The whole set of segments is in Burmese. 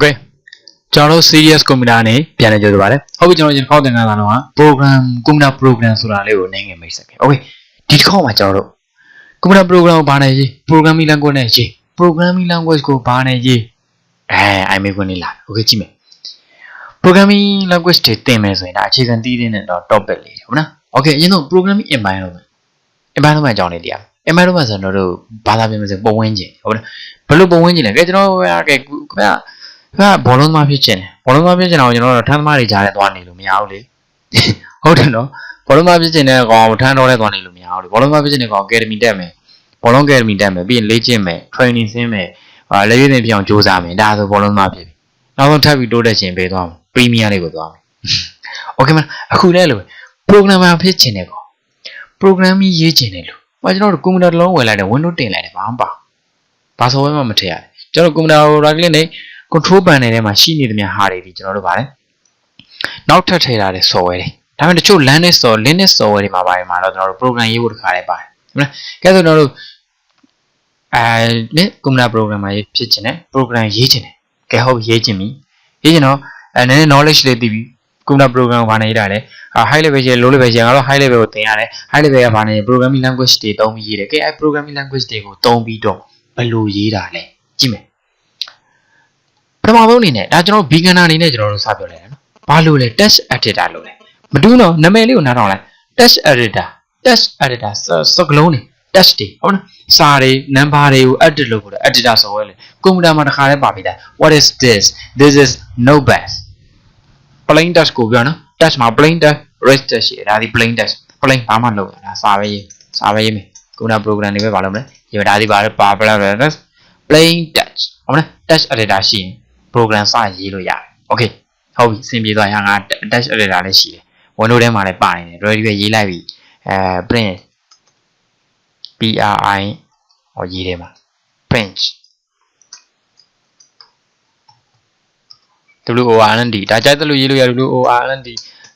Okay ကျွန်တော်တို့ serious computer နဲ့ပြန်လည်ကြိုဆိုပါရစေ။ဟုတ်ပြီကျွန်တော်ဒီတစ်ခေါက်သင်ခန်းစာတော့ program computer program ဆိုတာလေးကိုနိုင်ငယ်မိတ်ဆက်ခဲ့။ Okay ဒီတစ်ခေါက်မှာကျွန်တော်တို့ computer program ကိုဘာနဲ့ရေး programming language နဲ့ရေး programming language ကိုဘာနဲ့ရေးအဲ i မေခွန်းလေးလာ။ Okay ကြည့်မယ်။ programming language တွေသင်မယ်ဆိုရင်ဒါအခြေခံသိတဲ့တော့ topic လေးဟုတ်နော်။ Okay အရင်ဆုံး programming environment environment အကြောင်းလေးတရား။ environment ဆိုတော့တို့ဘာသာပြန်မစပုံဝန်းကျင်ဟုတ်လား။ဘယ်လိုပုံဝန်းကျင်လဲ။ကဲကျွန်တော်ကဲခင်ဗျာ ကဘောလုံးသမားဖြစ်ချင်တယ်ဘောလုံးသမားဖြစ်ချင်တော့ကျွန်တော်တို့ထမ်းသမားတွေကြားထဲသွားနေလို့မရဘူးလေဟုတ်တယ်နော်ဘောလုံးသမားဖြစ်ချင်တဲ့ကောင်ထမ်းတော်ထဲသွားနေလို့မရဘူးလေဘောလုံးသမားဖြစ်ချင်တဲ့ကောင်အကယ်ဒမီတက်မယ်ဘောလုံးအကယ်ဒမီတက်မယ်ပြီးရင်လေ့ကျင့်မယ် training ဆင်းမယ်ဟာလက်ရွေးသင်ပြအောင်စူးစမ်းမယ်ဒါဆိုဘောလုံးသမားဖြစ်ပြီနောက်ဆုံးထပ်ပြီးတိုးတက်ချင်ပေးသွားမယ်ပရီးမီးယားလေးကိုသွားမယ်โอเคမအခုလဲလို့ programmer ဖြစ်ချင်တဲ့ကောင် programming ရေးချင်တယ်လို့ဟောကျွန်တော်တို့ကွန်ပျူတာတစ်လုံးဝယ်လိုက်တယ် Windows တင်လိုက်တယ်ဘာမှမပါဘာ software မှမထည့်ရတယ်ကျွန်တော်ကွန်ပျူတာကို right click နဲ့ control panel ထဲမှာရှိနေသမျှဟာတွေဒီကျွန်တော်တို့ဗါလဲနောက်ထပ်ထည့်ထားတဲ့ software တွေဒါပေမဲ့တချို့ Linux software Linux software တွေမှာပါတယ်မှာတော့ကျွန်တော်တို့ program ရေးဖို့တခါလေးပါတယ်ဟုတ်လားကဲဆိုကျွန်တော်တို့အဲဒီကွန်ပျူတာ programmer ရေးဖြစ်ချင်တယ် program ရေးချင်တယ်ကဲဟုတ်ရေးချင်ပြီရေးချင်တော့အဲနည်းနည်း knowledge လေးသိပြီကွန်ပျူတာ program ဘာနေတာလဲ high level ရေ low level ရေငါတို့ high level ကိုသင်ရတယ် high level ကဘာနေ programming language တွေသုံးပြီးရေးတယ်ကဲအဲ programming language တွေကိုသုံးပြီးတော့ဘယ်လိုရေးတာလဲကြည့်မယ်ပ ထမဆုံးအနေနဲ့ဒါကျွန်တော် beginner အနေနဲ့ကျွန်တော်တို့စပြောလိုက်ရနော်ဘာလို့လဲ text editor လို့လဲမတူးတော့နာမည်လေးကိုနားထောင်လိုက် text editor text editor စကလုံးနေ text တွေဟုတ်လားစာတွေ number တွေကို edit လုပ်ဖို့ editor ဆိုရဲလေကွန်ပျူတာမှာတစ်ခါတည်းပါပြီးသား what is this this is notepad plain text ကိုပြောနော် text မှာ plain text rest text ရှိတယ်ဒါဒီ plain text plain ဘာမှမလုပ်ဘူးဒါစာပဲရေးစာပဲရေးမယ်ကွန်ပျူတာ program တွေပဲဘာလုပ်မလဲဒီဒါဒီပါပါ plain text ဟုတ်မလား text editor ရှိရင် program စရေးလို့ရတယ် okay ဟုတ်ပြီအဆင်ပြေသွားရငါ text editor လည်းရှိတယ် windows ထဲမှာလည်းပါနေတယ် ready ပဲရေးလိုက်ပြီအဲ print pri ဟောရေးတယ်မှာ print WORND ဒါကြိုက်သလိုရေးလို့ရ WORND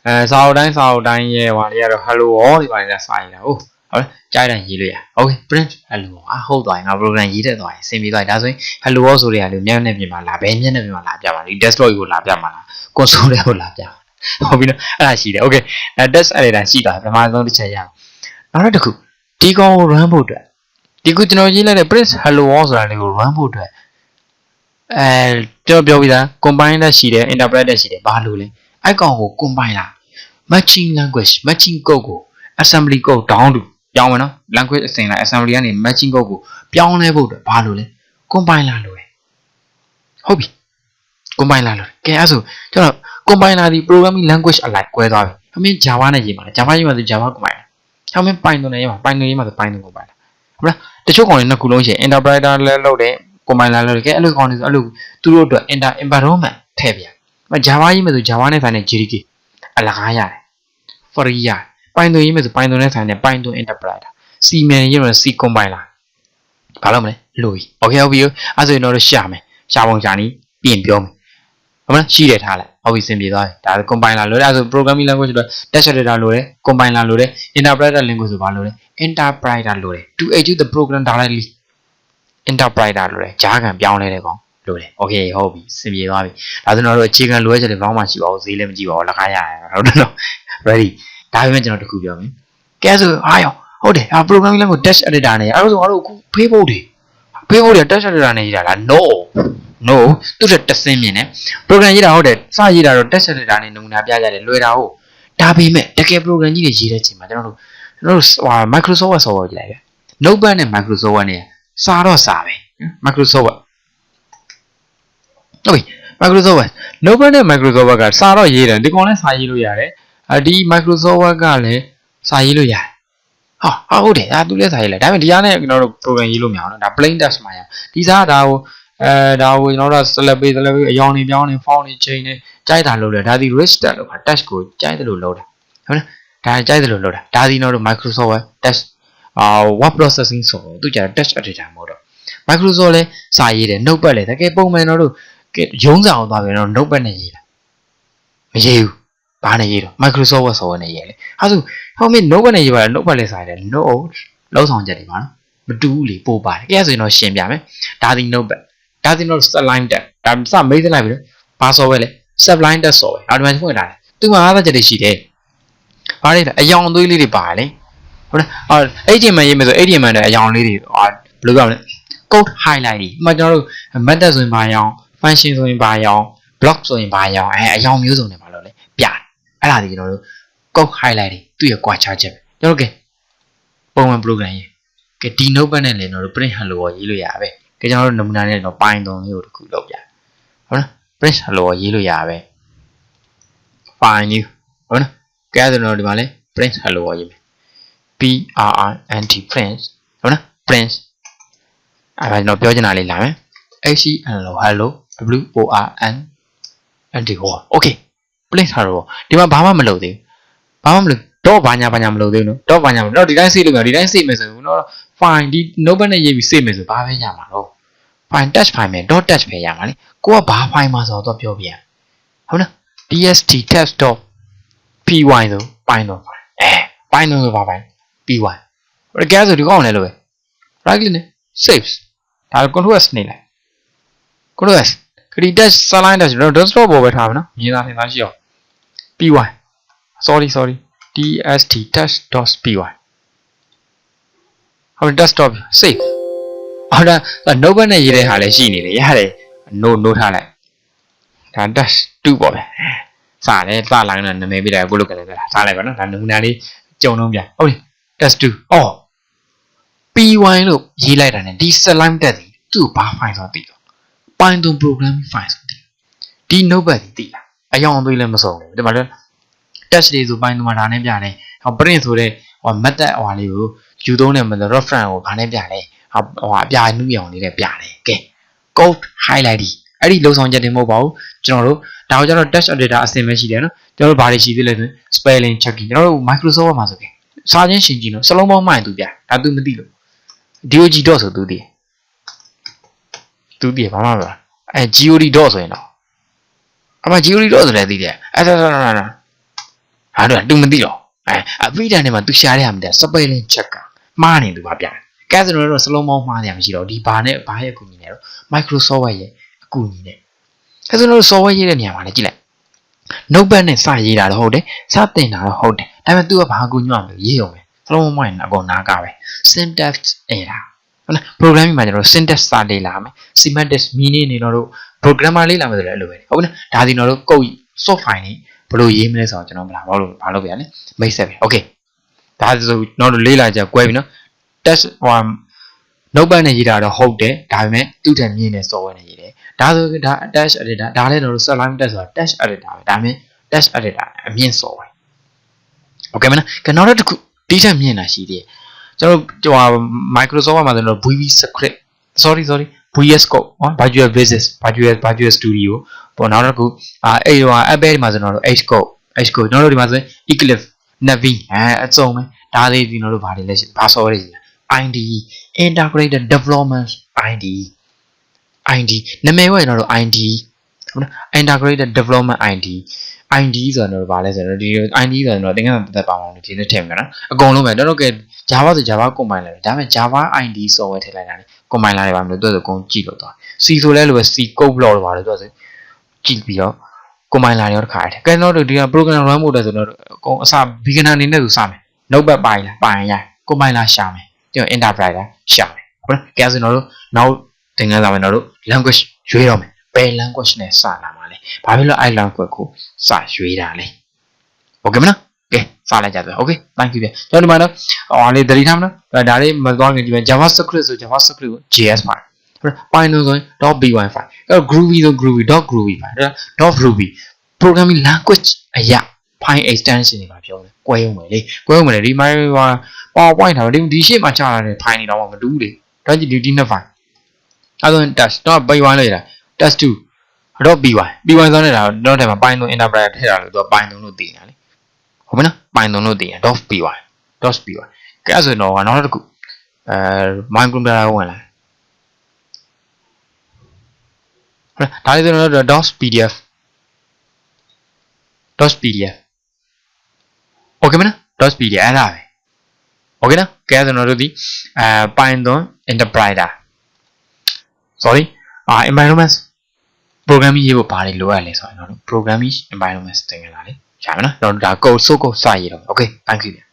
အဲစာအုပ်တိုင်းစာအုပ်တိုင်းရဲ့ဟိုလေးကတော့ hello all ဒီပါနေတာစာရေးတာဟုတ် ဟုတ်လားကြားတိုင်းရေးလို့ရ okay print hello အာဟုတ်သွားရင်ငါ program ရေးတတ်သွားရင်အဆင်ပြေသွားရင်ဒါဆိုရင် hello all ဆိုတဲ့ဟာလေးမျက်နှာပြင်မှာလာဘယ်မျက်နှာပြင်မှာလာပြပါလဲ desktop ကိုလာပြမှာလား console ကိုလာပြဟုတ်ပြီနော်အဲ့ဒါရှိတယ် okay အဲ test editor ရှိတာပထမဆုံးတစ်ချက်ရအောင်နောက်တစ်ခုဒီကောင်ကို run ဖို့အတွက်ဒီခုကျွန်တော်ရေးလိုက်တဲ့ print hello all ဆိုတာလေးကို run ဖို့အတွက်အဲကျွန်တော်ပြောပြီးသား combiner ရှိတယ် interpreter ရှိတယ်ဘာလို့လဲအဲ့ကောင်ကို combiner matching language matching code ကို assembly code down တူ ပြောင်းမယ်နော် language အစဉ်လိုက် assembly ကနေ matching code ကိုပြောင်းလဲဖို့အတွက်ဘာလို့လဲ compiler လို့ရဟုတ်ပြီ compiler လို့ကဲအဲ့ဆိုကျွန်တော် compiler ဒီ programming language အလိုက်ကွဲသွားပြီအမင်း java နဲ့ရေးပါလား java ရေးမှာဆို java compiler အမင်း python နဲ့ရေးမှာ python ရေးမှာဆို python compiler ဟုတ်လားတချို့ကောင်တွေနှစ်ခုလုံးရှိရင် interpreter လည်းလုပ်တယ် compiler လည်းလုပ်တယ်ကဲအဲ့လိုကောင်တွေဆိုအဲ့လိုသူတို့အတွက် inter environment ထည့်ပြ။ Java ရေးမယ်ဆို Java နဲ့ဆိုင်တဲ့ JDK အလကားရတယ် free ရတယ် Python ရေးမယ်ဆို Python နဲ့ဆိုင်တဲ့ Python interpreter C မြန်ရေးမယ် C compiler ဘာလို့မလဲလို့ Okay ဟုတ်ပြီအဲ့ဆိုရင်တော့ရှာမယ်ရှာပုံရှာနည်းပြင်ပြောမယ်ဟုတ်မလားရှိတယ်ထားလိုက်ဟုတ်ပြီစင်ပြေသွားပြီဒါ compiler လို့အဲ့ဆို programming language ဆိုတော့ text editor လို့တယ် compiler လို့တယ် interpreter language ဆိုဘာလို့လဲ interpreter လို့တယ် to execute the program directly interpreter လို့တယ်ဂျားကန်ပြောင်းလဲတဲ့ကောင်လို့တယ် okay ဟုတ်ပြီစင်ပြေသွားပြီဒါဆိုတော့အခြေခံလိုအပ်ချက်တွေဘာမှမရှိပါဘူးဈေးလည်းမကြည့်ပါဘူးလက်ကားရရဟုတ်တယ်နော် ready ဒါပေမဲ့ကျွန်တော်တခုပြောမယ်ကဲဆိုဟာရောဟုတ်တယ်အာ programming language text editor နဲ့အဲ့ဒါဆိုငါတို့အခု Facebook တွေ Facebook တွေ text editor နဲ့ရေးတာလား no no သူတို့တဆင်းမြင်တယ် program ရေးတာဟုတ်တယ်စရေးတာတော့ text editor နဲ့နမူနာပြကြတယ်လွယ်တာဟုတ်ဒါပေမဲ့တကယ် program ကြီးတွေရေးတဲ့ချိန်မှာကျွန်တော်တို့ကျွန်တော်တို့ဟာ Microsoft software ကြည့်လိုက်ပဲ Notepad နဲ့ Microsoft နဲ့စာတော့စာပဲ Microsoft ဟုတ်ပြီ Microsoft Word Notepad နဲ့ Microsoft Word ကစာတော့ရေးတယ်ဒီကောင်လည်းစာရေးလို့ရတယ် အဒီ Microsoft Word ကလည်းစာရေးလို့ရတယ်ဟာဟာဟုတ်တယ်ဒါသူလည်းစာရေးလိုက်ဒါပေမဲ့ဒီအားနဲ့ကျွန်တော်တို့ program ရေးလို့မရအောင်နော်ဒါ plain text မှာရဒီစားဒါကိုအဲဒါကိုကျွန်တော်တို့ select page select page အယောင်နေပြောင်းနေ font နေ chain နေကြိုက်တာလုပ်တယ်ဒါဒီ rich text လို့ခါ text ကိုကြိုက်တယ်လို့လုပ်တာဟုတ်လားဒါကြိုက်တယ်လို့လုပ်တာဒါဒီကျွန်တော်တို့ Microsoft Word text အာ word processing ဆိုတော့သူကြတဲ့ text editor မဟုတ်တော့ Microsoft လည်းစာရေးတယ် notepad လည်းတကယ်ပုံမှန်တော့တို့ရုံးစာအောင်သွားပြန်တော့ notepad နဲ့ရေးတာမရေးဘူး ဘာနဲ့ရေးတော့ Microsoft Word software နဲ့ရေးလေအဲဆိုဟောမင်း notepad နဲ့ရေးပါလား notepad လည်းစာရတယ် note လောက်ဆောင်ချက်တွေပါနော်မတူဘူးလေပို့ပါတယ်အဲဆိုရင်တော့ရှင်းပြမယ်ဒါဒီ notepad ဒါဒီတော့ sublime text ဒါစမေးသလိုက်ပြီတော့ဘာ software လဲ sublime text software နောက်ဒီမှာဖွင့်ထားတယ်သူမှာအားသာချက်တွေရှိတယ်ဘာလဲအယောင်သွေးလေးတွေပါတယ်လေဟုတ်လားအော် HTML ရေးမယ်ဆို HTML နဲ့အယောင်လေးတွေဟာဘယ်လိုပြောမလဲ code highlight တွေဥပမာကျွန်တော်တို့ method ဆိုရင်ဘာရောင် function ဆိုရင်ဘာရောင် block ဆိုရင်ဘာရောင်အဲအယောင်မျိုးစုံတွေဘာလို့လဲပြတယ် အဲ့ဒါတွေကျွန်တော်တို့ code highlight တွေသူ့ရဲ့ကွာခြားချက်ပဲကျွန်တော်တို့ကပုံမှန် program ရေးကဲဒီ notepad နဲ့လည်းကျွန်တော်တို့ print hello ကိုရေးလို့ရပါပဲကဲကျွန်တော်တို့နမူနာနဲ့တော့ python လေးကိုတစ်ခုလုပ်ပြဟုတ်လား print hello ကိုရေးလို့ရပါပဲ file new ဟုတ်နော်ကဲအဲ့ဒါတော့ဒီမှာလဲ print hello ကိုရေးမယ် p r r n t print ဟုတ်နော် print အဲ့ဒါကျွန်တော်ပြောချင်တာလေးလာမယ် h e hello hello w o r n n t ဟော okay print hello ဒီမှာဘာမှမလုပ်သေးဘူးဘာမှမလုပ်တော့ဘာညာဘာညာမလုပ်သေးဘူးနော်တော့ဘာညာမတော့ဒီတိုင်း save လုပ်မယ်ဒီတိုင်း save မယ်ဆိုတော့ file ဒီ notepad နဲ့ရေးပြီး save မယ်ဆိုဘာပဲရမှာတော့ file touch file မယ် dot touch ပဲရမှာလေကိုကဘာ file မှာဆိုတော့ပြောပြရဟုတ်နော် tst test.py ဆို python file အဲ python ဆိုဘာ file py ဟိုကဲဆိုဒီကောင်လည်းလို့ပဲ right click နဲ့ saves ဒါ control s နေလိုက် control s ခရီး dash saline dash ကျွန်တော် desktop ပေါ်ပဲထားပါနော်မြင်သာထင်သာရှိအောင် py sorry sorry tst test.py ဟုတ် desktop save ဟုတ်ဒါ notepad နဲ့ရေးတဲ့ဟာလည်းရှိနေလေရတယ် note note ထားလိုက်ဒါ dash 2ပေါ့ပဲစားတယ်စလိုင်းနဲ့နာမည်ပြတယ်အခုလုတ်ကလေးပဲစားလိုက်ပါနော်ဒါနမူနာလေးကြုံတော့ပြန်ဟုတ်ပြီ dash 2အော် py လို့ရေးလိုက်တာ ਨੇ ဒီ slime တက်တယ်သူ့ဘာ file ဆိုသိတော့ python programming file ဆိုသိဒီ notepad ကြီးသိလား အယောင်အသွေးလည်းမစုံဘူးဒီမှာလည်း test တွေဆိုပိုင်းဒီမှာဒါနဲ့ပြတယ်ဟော print ဆိုတဲ့ဟို method ဟိုလေးကိုယူသုံးတဲ့ method reference ကိုဒါနဲ့ပြတယ်ဟိုအပြာနှူးရောင်လေးနဲ့ပြတယ်ကဲ code highlight ဒီအဲ့ဒီလုံဆောင်ချက်တွေမဟုတ်ပါဘူးကျွန်တော်တို့ဒါကိုကျွန်တော် test editor အဆင့်ပဲရှိတယ်နော်ကျွန်တော်တို့ဘာတွေရှိသေးလဲဆိုရင် spelling checking ကျွန်တော်တို့ Microsoft မှာဆိုကြစာချင်းရှင်ကြည့်လို့စလုံးပေါင်းမှန်သူပြဒါသူမသိလို့ dog dot ဆိုသူသိသူသိဘာမှမပြောအဲ god dot ဆိုရင်တော့ အမ GOD dot ဆိုလည်းသိတယ်အဲ့ဒါဒါဒါဒါဟာတော့ तू မသိတော့အဲအပိဒါနဲ့မှာ तू ရှာရရမှာ spelling checker မှားနေသူပါပြတယ်ကဲဆိုတော့စလုံးပေါင်းမှားနေရမရှိတော့ဒီဘာနဲ့ဘာရဲ့အကူအညီနဲ့တော့ Microsoft ရဲ့အကူအညီနဲ့အဲဆိုတော့ software ရေးတဲ့နေရာမှာလည်းကြည့်လိုက် notepad နဲ့စရေးတာတော့ဟုတ်တယ်စတင်တာတော့ဟုတ်တယ်ဒါပေမဲ့ तू ကဘာအကူအညီမှမလုပ်ရေးရုံပဲစလုံးပေါင်းမှန်အကုန်နားကပဲ syntax error ဟုတ်လား programming မှာကျွန်တော် syntax စာလေ့လာမယ် semantic meaning တွေတော့တို့ programmer လေ့လာမယ်ဆိုလည်းအဲ့လိုပဲဟုတ်လားဒါဒီတော့တို့ code soft file နေဘယ်လိုရေးမလဲဆိုတော့ကျွန်တော်မလာဘာလို့ဘာလို့ပြရလဲမိတ်ဆက်ပဲ okay ဒါဆိုတော့တို့လေ့လာကြကွဲပြီနော် test ဟို notepad နဲ့ရေးတာတော့ဟုတ်တယ်ဒါပေမဲ့သူ့ထက်မြင့်တဲ့ software နဲ့ရေးတယ်ဒါဆိုဒါ test editor ဒါလည်းတော့ sublime test ဆိုတာ test editor ပဲဒါပေမဲ့ test editor အမြင့် software okay မလားကနောက်တစ်ခုတီးချက်မြင့်တာရှိသေးတယ် ကျွန်တော်ဟို Microsoft မှာဆိုတော့ VB script sorry sorry VS Code ဟော Visual Basic Visual Visual Studio ပေါ့နောက်တစ်ခုအာအဲ့ဟို Apple မှာဆိုတော့ Xcode Xcode ကျွန်တော်တို့ဒီမှာဆိုရင် Eclipse Navi အဲအစုံပဲဒါလေးဒီကျွန်တော်တို့ဘာတွေလဲဘာ software တွေလဲ IDE Integrated Development IDE IDE နာမည်ကကျွန်တော်တို့ IDE ဟုတ်လား Integrated Development IDE IDE ဆိုတော့ဘာလဲဆိုတော့ဒီ IDE ဆိုတော့သင်္ကန်းတက်တက်ပါအောင်ဒီနေ့ထည့်မယ်နော်အကုန်လုံးပဲတော့တော့က Java ဆို Java compiler ပဲဒါပေမဲ့ Java IDE software ထည့်လိုက်တာလေ compiler တွေပါမလို့သူ့ဆိုအကုန်ကြည့်လို့သွား C ဆိုလဲလိုပဲ C code block တွေပါလို့သူ့ဆိုကြည့်ပြီးတော့ compiler တွေရောတစ်ခါရတယ်ကဲတော့ဒီက program run mode ဆိုတော့အကုန်အစ beginner အနေနဲ့သူစမယ် notepad ပိုင်လားပိုင်ရ compiler ရှာမယ်ကျွန်တော် enterprise ရှာမယ်ဟုတ်လားကဲဆိုတော့နောက်သင်ခန်းစာမှာတော့ language ရွေးတော့မယ် ဘယ် language နဲ့စလာမှာလဲဘာဖြစ်လို့ i language ကိုစရွေးတာလဲ okay မလားကဲစလိုက်ကြတယ် okay thank you ပြန်ကျွန်တော်ဒီမှာတော့ဟောလေးသတိထားမလားဒါလေးမသွားခင်ဒီမှာ javascript ဆို javascript ကို js မှာဟုတ် python ဆိုရင် .py file အဲ့တော့ groovy ဆို groovy .groovy file ဒါ .groovy programming language အရာ file extension တွေပါပြောတယ်ကွဲရုံပဲလေကွဲရုံပဲလေဒီမှာဟို PowerPoint ထားတယ်ဒီရှေ့မှာချလာတဲ့ file တွေတော့မတူဘူးလေဒါကြည့်ဒီနှစ် file အဲ့တော့ dash တော့ py လိုက်တာ dash 2တော့ py py ဆိုနေတာတော့ထဲမှာ python enterprise ထည့်တာလို့သူက python လို့သိနေတာလေဟုတ်မလား python လို့သိရင် .py .py ကဲဆိုတော့နောက်တစ်ခုအဲ microcomputer ဝင်လာဟုတ်ဒါလေးဆိုတော့ .pdf .pdf okay မလား .pdf အဲ့ဒါပဲ okay နော်ကဲဆိုတော့ဒီအဲ Python Enterprise sorry အာ environment programming ရေးဖို့ဘာတွေလိုအပ်လဲဆိုရင်တော့ programming environment သင်ကြတာလေရှာမယ်နော်ကျွန်တော်တို့ဒါ code so code စရေးတော့ okay thank you